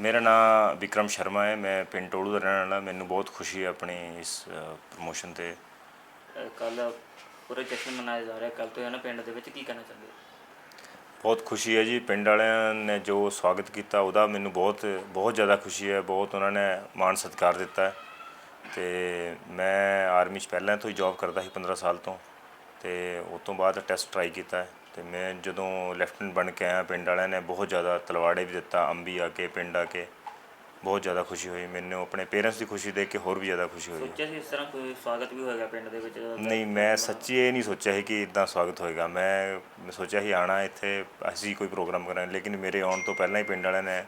ਮੇਰਾ ਨਾਮ ਵਿਕਰਮ ਸ਼ਰਮਾ ਹੈ ਮੈਂ ਪਿੰਡ ਟੋੜੂ ਦਾ ਰਹਿਣ ਵਾਲਾ ਮੈਨੂੰ ਬਹੁਤ ਖੁਸ਼ੀ ਹੈ ਆਪਣੀ ਇਸ ਪ੍ਰਮੋਸ਼ਨ ਤੇ। ਕੱਲ ਪੂਰੇ ਜਸ਼ਨ ਮਨਾਇਆ ਜਾ ਰਿਹਾ ਕੱਲ ਤੋਂ ਹੈ ਨਾ ਪਿੰਡ ਦੇ ਵਿੱਚ ਕੀ ਕਹਿਣਾ ਚਾਹੁੰਦੇ ਹੋ? ਬਹੁਤ ਖੁਸ਼ੀ ਹੈ ਜੀ ਪਿੰਡ ਵਾਲਿਆਂ ਨੇ ਜੋ ਸਵਾਗਤ ਕੀਤਾ ਉਹਦਾ ਮੈਨੂੰ ਬਹੁਤ ਬਹੁਤ ਜ਼ਿਆਦਾ ਖੁਸ਼ੀ ਹੈ ਬਹੁਤ ਉਹਨਾਂ ਨੇ ਮਾਣ ਸਤਿਕਾਰ ਦਿੱਤਾ ਹੈ। ਤੇ ਮੈਂ ਆਰਮੀ 'ਚ ਪਹਿਲਾਂ ਤੋਂ ਹੀ ਜੌਬ ਕਰਦਾ ਸੀ 15 ਸਾਲ ਤੋਂ ਤੇ ਉਸ ਤੋਂ ਬਾਅਦ ਟੈਸਟ ਟਰਾਈ ਕੀਤਾ ਹੈ। ਤੇ ਮੈਂ ਜਦੋਂ ਲੈਫਟਨੈਂਟ ਬਣ ਕੇ ਆਇਆ ਪਿੰਡ ਵਾਲਿਆਂ ਨੇ ਬਹੁਤ ਜ਼ਿਆਦਾ ਤਲਵਾੜੇ ਵੀ ਦਿੱਤਾ ਅੰਬੀ ਆ ਕੇ ਪਿੰਡ ਆ ਕੇ ਬਹੁਤ ਜ਼ਿਆਦਾ ਖੁਸ਼ੀ ਹੋਈ ਮੈਨੂੰ ਆਪਣੇ ਪੇਰੈਂਟਸ ਦੀ ਖੁਸ਼ੀ ਦੇਖ ਕੇ ਹੋਰ ਵੀ ਜ਼ਿਆਦਾ ਖੁਸ਼ੀ ਹੋਈ। ਸੋਚਿਆ ਸੀ ਇਸ ਤਰ੍ਹਾਂ ਕੋਈ ਸਵਾਗਤ ਵੀ ਹੋਏਗਾ ਪਿੰਡ ਦੇ ਵਿੱਚ ਨਹੀਂ ਮੈਂ ਸੱਚੀ ਇਹ ਨਹੀਂ ਸੋਚਿਆ ਸੀ ਕਿ ਇਦਾਂ ਸਵਾਗਤ ਹੋਏਗਾ। ਮੈਂ ਸੋਚਿਆ ਸੀ ਆਣਾ ਇੱਥੇ ਅਸੀਂ ਕੋਈ ਪ੍ਰੋਗਰਾਮ ਕਰਾਂਗੇ ਲੇਕਿਨ ਮੇਰੇ ਆਉਣ ਤੋਂ ਪਹਿਲਾਂ ਹੀ ਪਿੰਡ ਵਾਲਿਆਂ ਨੇ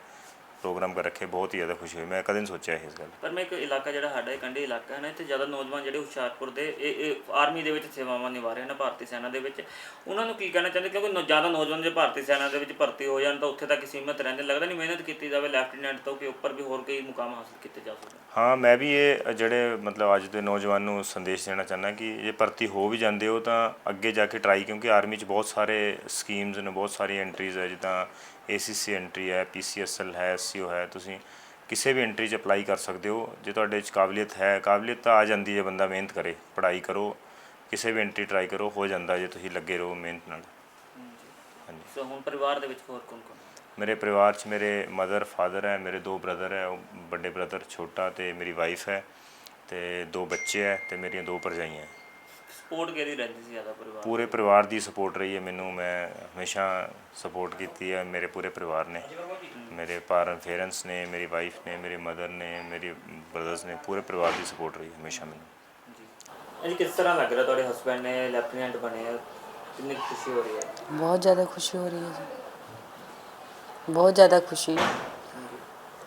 ਪ੍ਰੋਗਰਾਮ ਕਰ ਰੱਖੇ ਬਹੁਤ ਹੀ ਜ਼ਿਆਦਾ ਖੁਸ਼ੀ ਹੋਈ। ਮੈਂ ਕਦੇ ਨਹੀਂ ਸੋਚਿਆ ਇਸ ਗੱਲ। ਪਰ ਮੈਂ ਇੱਕ ਇਲਾਕਾ ਜਿਹੜਾ ਸਾਡਾ ਇਹ ਕੰਢੀ ਇਲਾਕਾ ਹੈ ਨਾ ਇੱਥੇ ਜ਼ਿਆਦਾ ਨੌਜਵਾਨ ਜਿਹੜੇ ਹੁਸ਼ਿਆਰਪੁਰ ਦੇ ਇਹ ਇਹ ਆਰਮੀ ਦੇ ਵਿੱਚ ਸੇਵਾਵਾਂ ਨਿਭਾ ਰਹੇ ਨੇ ਭਾਰਤੀ ਸੈਨਾ ਦੇ ਵਿੱਚ। ਉਹਨਾਂ ਨੂੰ ਕੀ ਕਹਿਣਾ ਚਾਹੁੰਦੇ? ਕਿਉਂਕਿ ਨੌ- ਜ਼ਿਆਦਾ ਨੌਜਵਾਨ ਜੇ ਭਾਰਤੀ ਸੈਨਾ ਦੇ ਵਿੱਚ ਭਰਤੀ ਹੋ ਜਾਣ ਤਾਂ ਉੱਥੇ ਤੱਕ ਹੀ ਸੀਮਤ ਰਹਿੰਦੇ। ਲੱਗਦਾ ਨਹੀਂ ਮਿਹਨਤ ਕੀਤੀ ਜਾਵੇ ਲੈਫਟੀਨੈਂਟ ਤੋਂ ਕਿ ਉੱਪਰ ਵੀ ਹੋਰ ਕਈ ਮੁਕਾਮ ਹਾਸਲ ਕੀਤੇ ਜਾ ਸਕਣ। ਹਾਂ ਮੈਂ ਵੀ ਇਹ ਜਿਹੜੇ ਮਤਲਬ ਅੱਜ ਦੇ ਨੌਜਵਾਨ ਨੂੰ ਸੰਦੇਸ਼ ਦੇਣਾ ਚਾਹੁੰਦਾ ਕਿ ਜੇ ਭਰਤੀ ਹੋ ਵੀ ਜਾਂਦੇ ਹੋ ਤਾਂ ਅੱਗੇ ਜਾ ਕੇ ਟਰਾਈ ਕਿਉਂਕਿ ਆਰਮੀ 'ਚ ਬਹੁਤ ਸਾਰੇ ਸਕੀਮਸ ਨੇ ਬਹੁਤ ਸਾਰੀਆਂ ਐਂਟਰੀਜ਼ ਹੈ ਜਿੱਦਾਂ ACC ਐਂਟਰੀ ਹੈ PCSL ਹੈ SCO ਹੈ ਤੁਸੀਂ ਕਿਸੇ ਵੀ ਐਂਟਰੀ 'ਚ ਅਪਲਾਈ ਕਰ ਸਕਦੇ ਹੋ। ਜੇ ਤੁਹਾਡੇ 'ਚ ਕਾਬਲੀਅਤ ਹੈ ਕਾਬਲੀਅਤ ਤਾਂ ਆ ਜਾਂਦੀ ਹੈ ਬੰਦਾ ਮਿਹਨਤ ਕਰੇ ਪੜ੍ਹਾਈ ਕਰੋ ਕਿਸੇ ਵੀ ਐਂਟਰੀ ਟਰਾਈ ਕਰੋ ਹੋ ਜਾਂਦਾ ਜੇ ਤੁਸੀਂ ਲੱਗੇ ਰਹੋ ਮਿਹਨਤ ਨਾਲ। ਹਾਂਜੀ। ਸੋ ਹੁਣ ਪਰਿਵਾਰ ਦੇ ਵਿੱਚ ਹੋਰ ਕੌਣ ਕੌਣ ਮੇਰੇ ਪਰਿਵਾਰ 'ਚ ਮੇਰੇ ਮਦਰ ਫਾਦਰ ਹੈ ਮੇਰੇ ਦੋ ਬ੍ਰਦਰ ਹੈ ਉਹ ਵੱਡੇ ਬ੍ਰਦਰ ਛੋਟਾ ਤੇ ਮੇਰੀ ਵਾਈਫ ਹੈ ਤੇ ਦੋ ਬੱਚੇ ਹੈ ਤੇ ਮੇਰੀਆਂ ਦੋ ਭਰਜਾਈਆਂ ਹੈ। ਸਪੋਰਟ ਕਿਹਦੀ ਰਹਿੰਦੀ ਸੀ ਜ਼ਿਆਦਾ ਪਰਿਵਾਰ? ਪੂਰੇ ਪਰਿਵਾਰ ਦੀ ਸਪੋਰਟ ਰਹੀ ਹੈ ਮੈਨੂੰ ਮੈਂ ਹਮੇਸ਼ਾ ਸਪੋਰਟ ਕੀਤੀ ਹੈ ਮੇਰੇ ਪੂਰੇ ਪਰਿਵਾਰ ਨੇ। ਮੇਰੇ ਪਾਰ ਪੇਰੈਂਟਸ ਨੇ ਮੇਰੀ ਵਾਈਫ ਨੇ ਮੇਰੇ ਮਦਰ ਨੇ ਮੇਰੇ ਬ੍ਰਦਰਸ ਨੇ ਪੂਰੇ ਪਰਿਵਾਰ ਦੀ ਸਪੋਰਟ ਰਹੀ ਹਮੇਸ਼ਾ ਮੈਨੂੰ। ਜੀ। ਇਹ ਕਿਸ ਤਰ੍ਹਾਂ ਲੱਗ ਰਿਹਾ ਤੁਹਾਡੇ ਹਸਬੰਡ ਨੇ ਲੈਫਟੀਨੈਂਟ ਬਣੇ ਆ? ਕਿੰਨੀ ਖੁਸ਼ੀ ਹੋ ਰਹੀ ਹੈ? ਬਹੁਤ ਜ਼ਿਆਦਾ ਖੁਸ਼ੀ ਹੋ ਰਹੀ ਹੈ ਜੀ। ਬਹੁਤ ਜ਼ਿਆਦਾ ਖੁਸ਼ੀ।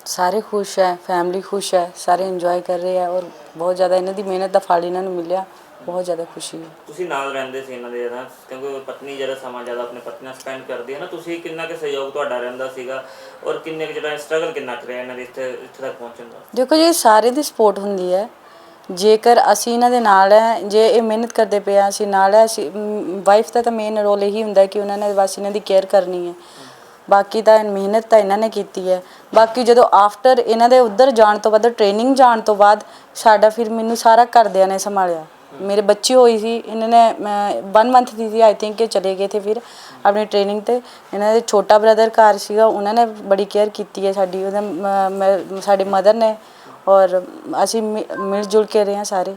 ਸਾਰੇ ਖੁਸ਼ ਹੈ ਫੈਮਿਲੀ ਖੁਸ਼ ਹੈ ਸਾਰੇ ਇੰਜੋਏ ਕਰ ਰਹੇ ਹੈ ਔਰ ਬਹੁਤ ਜ਼ਿਆਦਾ ਇਹਨਾਂ ਦੀ ਮਿਹਨਤ ਦਾ ਫਲ ਇਹਨਾਂ ਨੂੰ ਮਿਲਿਆ। ਬਹੁਤ ਜ਼ਿਆਦਾ ਖੁਸ਼ੀ ਹੈ ਤੁਸੀਂ ਨਾਲ ਰਹਿੰਦੇ ਸੀ ਇਹਨਾਂ ਦੇ ਜਰਾ ਕਿਉਂਕਿ ਪਤਨੀ ਜਿਹੜਾ ਸਮਾਂ ਜ਼ਿਆਦਾ ਆਪਣੇ ਪਤੀ ਨਾਲ ਸਪੈਂਡ ਕਰਦੀ ਹੈ ਨਾ ਤੁਸੀਂ ਕਿੰਨਾ ਕੁ ਸਹਿਯੋਗ ਤੁਹਾਡਾ ਰਹਿੰਦਾ ਸੀਗਾ ਔਰ ਕਿੰਨੇ ਕੁ ਜਿਹੜਾ ਸਟਰਗਲ ਕਿੰਨਾ ਕੁ ਰਿਹਾ ਇਹਨਾਂ ਦੇ ਇੱਥੇ ਇੱਥੇ ਤੱਕ ਪਹੁੰਚਣ ਦਾ? ਦੇਖੋ ਜੀ ਸਾਰੇ ਦੀ ਸਪੋਰਟ ਹੁੰਦੀ ਹੈ। ਜੇਕਰ ਅਸੀਂ ਇਹਨਾਂ ਦੇ ਨਾਲ ਹੈ ਜੇ ਇਹ ਮਿਹਨਤ ਕਰਦੇ ਪਏ ਆ ਅਸੀਂ ਨਾਲ ਹੈ ਅਸੀਂ ਵਾਈਫ ਦਾ ਤਾਂ ਮੇਨ ਰੋਲ ਇਹੀ ਹੁੰਦਾ ਕਿ ਉਹਨਾਂ ਨੇ ਬਸ ਇਹਨਾਂ ਦੀ ਕੇਅਰ ਕਰਨੀ ਹੈ। ਬਾਕੀ ਤਾਂ ਮਿਹਨਤ ਤਾਂ ਇਹਨਾਂ ਨੇ ਕੀਤੀ ਹੈ। ਬਾਕੀ ਜਦੋਂ ਆਫਟਰ ਇਹਨਾਂ ਦੇ ਉੱਧਰ ਜਾਣ ਤੋਂ ਬਾਅਦ ਟ੍ਰੇਨਿੰਗ ਜਾਣ ਤੋਂ ਬਾਅਦ ਸਾਡਾ ਫਿਰ ਮੈਨੂੰ ਸਾਰਾ ਘਰਦਿਆਂ ਨੇ ਸੰਭਾਲਿਆ। ਮੇਰੇ ਬੱਚੀ ਹੋਈ ਸੀ ਇਹਨਾਂ ਨੇ 1 month the C I think ਇਹ ਚਲੇ ਗਏ ਥੇ ਫਿਰ ਆਪਣੀ ਟ੍ਰੇਨਿੰਗ ਤੇ। ਇਹਨਾਂ ਦੇ ਛੋਟਾ ਬ੍ਰਦਰ ਘਰ ਸੀਗਾ ਉਹਨਾਂ ਨੇ ਬੜੀ ਕੇਅਰ ਕੀਤੀ ਹੈ ਸਾਡੀ ਉਹਦਾ ਸਾਡੇ ਮਦਰ ਨੇ ਔਰ ਅਸੀਂ ਮਿਲ ਜੁਲ ਕੇ ਰਹੇ ਹਾਂ ਸਾਰੇ।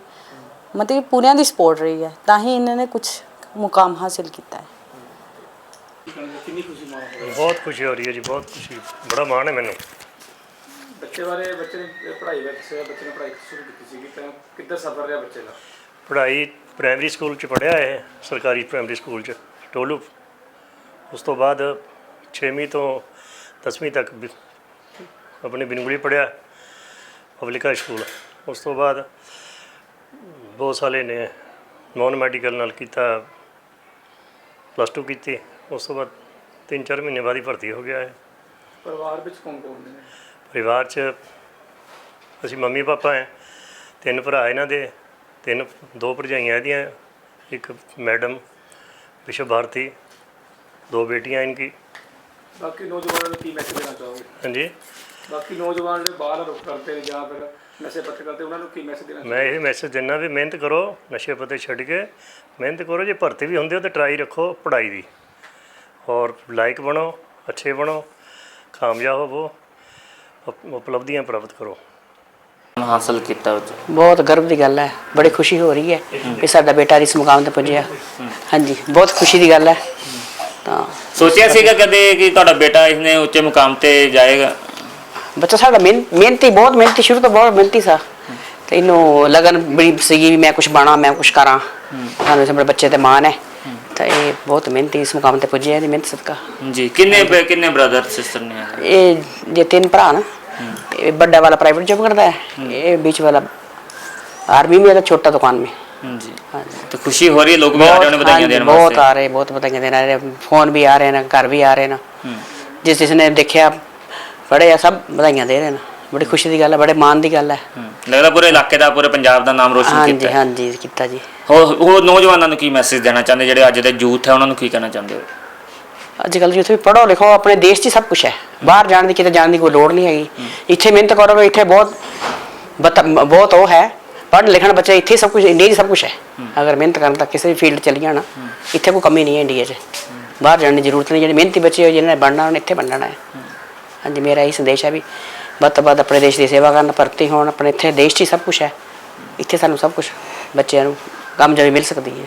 ਮਤਲਬ ਕਿ ਪੂਰਿਆਂ ਦੀ ਸਪੋਰਟ ਰਹੀ ਹੈ ਤਾਂ ਹੀ ਇਹਨਾਂ ਨੇ ਕੁਝ ਮੁਕਾਮ ਹਾਸਿਲ ਕੀਤਾ ਹੈ। ਬਹੁਤ ਖੁਸ਼ੀ ਹੋ ਰਹੀ ਹੈ ਜੀ ਬਹੁਤ ਖੁਸ਼ੀ ਬੜਾ ਮਾਣ ਹੈ ਮੈਨੂੰ। ਬੱਚੇ ਬਾਰੇ ਬੱਚੇ ਨੇ ਪੜ੍ਹਾਈ ਵਿੱਚ ਬੱਚੇ ਨੇ ਪੜ੍ਹਾਈ ਸ਼ੁਰੂ ਕੀਤੀ ਸੀਗੀ ਤਾਂ ਕਿੱਧਰ ਸਫ਼ਰ ਰਿਹਾ ਬੱਚੇ ਦਾ? ਪੜ੍ਹਾਈ ਪ੍ਰਾਇਮਰੀ ਸਕੂਲ ਚ ਪੜ੍ਹਿਆ ਹੈ ਸਰਕਾਰੀ ਪ੍ਰਾਇਮਰੀ ਸਕੂਲ ਚ ਟੋਲੂ। ਉਸ ਤੋਂ ਬਾਅਦ 6ਵੀਂ ਤੋਂ 10ਵੀਂ ਤੱਕ ਬਿ- ਆਪਣੇ ਬਿਨਗੁੜੀ ਪੜ੍ਹਿਆ ਪਬਲਿਕ ਹਾਈ ਸਕੂਲ ਉਸ ਤੋਂ ਬਾਅਦ ਬਹੁਤ ਸਾਲੇ ਨੇ ਨੌਨ ਮੈਡੀਕਲ ਨਾਲ ਕੀਤਾ ਪਲੱਸ 2 ਕੀਤੀ। ਉਸ ਤੋਂ ਬਾਅਦ 3-4 ਮਹੀਨੇ ਬਾਅਦ ਹੀ ਭਰਤੀ ਹੋ ਗਿਆ ਹੈ ਪਰਿਵਾਰ ਵਿੱਚ ਕੌਣ ਕੌਣ ਨੇ? ਪਰਿਵਾਰ 'ਚ ਅਸੀਂ ਮੰਮੀ ਪਾਪਾ ਹੈ ਤਿੰਨ ਭਰਾ ਇਹਨਾਂ ਦੇ। ਤਿੰਨ ਦੋ ਭਰਜਾਈਆਂ ਇਹਦੀਆਂ ਇੱਕ ਮੈਡਮ ਵਿਸ਼ਵ ਭਾਰਤੀ ਦੋ ਬੇਟੀਆਂ ਇਨਕੀ। ਬਾਕੀ ਨੌਜਵਾਨਾਂ ਨੂੰ ਕੀ ਮੈਸੇਜ ਦੇਣਾ ਚਾਹੋਗੇ? ਹਾਂਜੀ। ਬਾਕੀ ਨੌਜਵਾਨ ਜਿਹੜੇ ਬਾਹਰ ਰੁਕ ਕਰਦੇ ਨੇ ਜਾਂ ਫਿਰ ਨਸ਼ੇ ਪੱਤੇ ਕਰਦੇ ਉਹਨਾਂ ਨੂੰ ਕੀ ਮੈਸੇਜ ਦੇਣਾ ਮੈਂ ਇਹ ਮੈਸੇਜ ਦਿੰਦਾ ਵੀ ਮਿਹਨਤ ਕਰੋ ਨਸ਼ੇ ਪੱਤੇ ਛੱਡ ਕੇ ਮਿਹਨਤ ਕਰੋ ਜੇ ਭਰਤੀ ਵੀ ਹੁੰਦੇ ਹੋ ਤਾਂ ਟਰਾਈ ਰੱਖੋ ਪੜ੍ਹਾਈ ਦੀ। ਔਰ ਲਾਇਕ ਬਣੋ ਅੱਛੇ ਬਣੋ ਕਾਮਯਾਬ ਹੋਵੋ ਉਪ- ਉਪਲਬਧੀਆਂ ਪ੍ਰਾਪਤ ਕਰੋ। ਹਾਸਲ ਕੀਤਾ ਉਹ 'ਚ। ਬਹੁਤ ਗਰਵ ਦੀ ਗੱਲ ਹੈ। ਬੜੀ ਖੁਸ਼ੀ ਹੋ ਰਹੀ ਹੈ ਕਿ ਸਾਡਾ ਬੇਟਾ ਇਸ ਮੁਕਾਮ ਤੇ ਪਹੁੰਚਿਆ ਹਾਂਜੀ ਬਹੁਤ ਖੁਸ਼ੀ ਦੀ ਗੱਲ ਹੈ। ਤਾਂ ਸੋਚਿਆ ਸੀਗਾ ਕਦੇ ਕਿ ਤੁਹਾਡਾ ਬੇਟਾ ਇਸਨੇ ਉੱਚੇ ਮੁਕਾਮ ਤੇ ਜਾਏਗਾ? ਬੱਚਾ ਸਾਡਾ ਮਿਹਨ- ਮਿਹਨਤੀ ਬਹੁਤ ਮਿਹਨਤੀ ਸ਼ੁਰੂ ਤੋਂ ਬਹੁਤ ਮਿਹਨਤੀ ਸਾ। ਤੇ ਇਹਨੂੰ ਲਗਨ ਬੜੀ ਸੀਗੀ ਵੀ ਮੈਂ ਕੁਝ ਬਣਾ ਮੈਂ ਕੁਝ ਕਰਾਂ। ਸਾਨੂੰ ਇਸ ਮੇਰੇ ਬੱਚੇ ਤੇ ਮਾਣ ਹੈ। ਤਾਂ ਇਹ ਬਹੁਤ ਮਿਹਨਤੀ ਇਸ ਮੁਕਾਮ ਤੇ ਪੁੱਜਿਆ ਇਹਦੀ ਮਿਹਨਤ ਸਦਕਾ। ਜੀ ਕਿੰਨੇ ਬ- ਕਿੰਨੇ ਬ੍ਰਦਰ ਸਿਸਟਰ ਨੇ ਇਹ ਜੇ ਤਿੰਨ ਭਰਾ ਨਾ। ਇਹ ਵੱਡਾ ਵਾਲਾ ਪ੍ਰਾਈਵੇਟ ਜੌਬ ਕਰਦਾ ਹੈ ਇਹ बीच वाला आर्मी में है तो छोटा दुकान में ਜੀ हाँ ਤੇ ਖੁਸ਼ੀ ਹੋ ਰਹੀ ਹੈ ਲੋਕ ਵੀ ਆ ਰਹੇ ਨੇ हाँ ਵਧਾਈਆਂ जी, ਦੇਣ बहुत ਵਾਸਤੇ आ रहे बहुत बधाइयां देना रहे फोन भी आ रहे हैं घर भी आ रहे हैं ਹੂੰ। जिस जिसने देखा बड़े सब बधाइयां दे रहे हैं बड़ी खुशी की गल है बड़े मान की गल है ਹੂੰ। ਲੱਗਦਾ ਪੂਰੇ ਇਲਾਕੇ ਦਾ ਪੂਰੇ ਪੰਜਾਬ ਦਾ ਨਾਮ ਰੋਸ਼ਨ हाँ जी ਕੀਤਾ ਹੈ। हाँ जी किता जी ਹੋਰ ਹੋਰ ਨੌਜਵਾਨਾਂ ਨੂੰ ਕੀ ਮੈਸੇਜ ਦੇਣਾ ਚਾਹੁੰਦੇ ਜਿਹੜੇ ਅੱਜ ਦੇ ਯੂਥ ਹੈ ਉਹਨਾਂ ਨੂੰ ਕੀ ਕਹਿਣਾ ਚਾਹੁੰਦੇ ਹੋ ਅੱਜ ਕੱਲ੍ਹ ਜਿੱਥੇ ਵੀ ਪੜ੍ਹੋ ਲਿਖੋ ਆਪਣੇ ਦੇਸ਼ 'ਚ ਹੀ ਸਭ ਕੁਝ ਹੈ ਬਾਹਰ ਜਾਣ ਦੀ ਕਿਤੇ ਜਾਣ ਦੀ ਕੋਈ ਲੋੜ ਨਹੀਂ ਹੈਗੀ ਇੱਥੇ ਮਿਹਨਤ ਕਰੋਗੇ ਇੱਥੇ ਬਹੁਤ ਬਹੁਤ ਉਹ ਹੈ। ਪੜ੍ਹਨ ਲਿਖਣ ਬੱਚੇ ਇੱਥੇ ਸਭ ਕੁਝ ਇੰਡੀਆ 'ਚ ਸਭ ਕੁਝ ਹੈ। ਅਗਰ ਮਿਹਨਤ ਕਰਨ ਤਾਂ ਕਿਸੇ ਵੀ ਫੀਲਡ ਚਲੀ ਜਾਣਾ ਇੱਥੇ ਕੋਈ ਕਮੀ ਨਹੀਂ ਹੈ ਇੰਡੀਆ 'ਚ। ਬਾਹਰ ਜਾਣ ਦੀ ਜ਼ਰੂਰਤ ਨਹੀਂ ਜਿਹੜੇ ਮਿਹਨਤੀ ਬੱਚੇ ਹੋ ਜਿਹਨਾਂ ਨੇ ਬਣਨਾ ਉਹਨੇ ਇੱਥੇ ਬਣਨਾ ਹੈ। ਹਾਂਜੀ ਮੇਰਾ ਇਹ ਸੰਦੇਸ਼ ਹੈ ਵੀ ਵੱਧ ਤੋਂ ਵੱਧ ਆਪਣੇ ਦੇਸ਼ ਦੀ ਸੇਵਾ ਕਰਨ ਭਰਤੀ ਹੋਣ ਆਪਣੇ ਇੱਥੇ ਦੇਸ਼ 'ਚ ਹੀ ਸਭ ਕੁਝ ਹੈ। ਇੱਥੇ ਸਾਨੂੰ ਸਭ ਕੁਝ ਬੱਚਿਆਂ ਨੂੰ ਕਾਮਯਾਬੀ ਮਿਲ ਸਕਦੀ ਹੈ।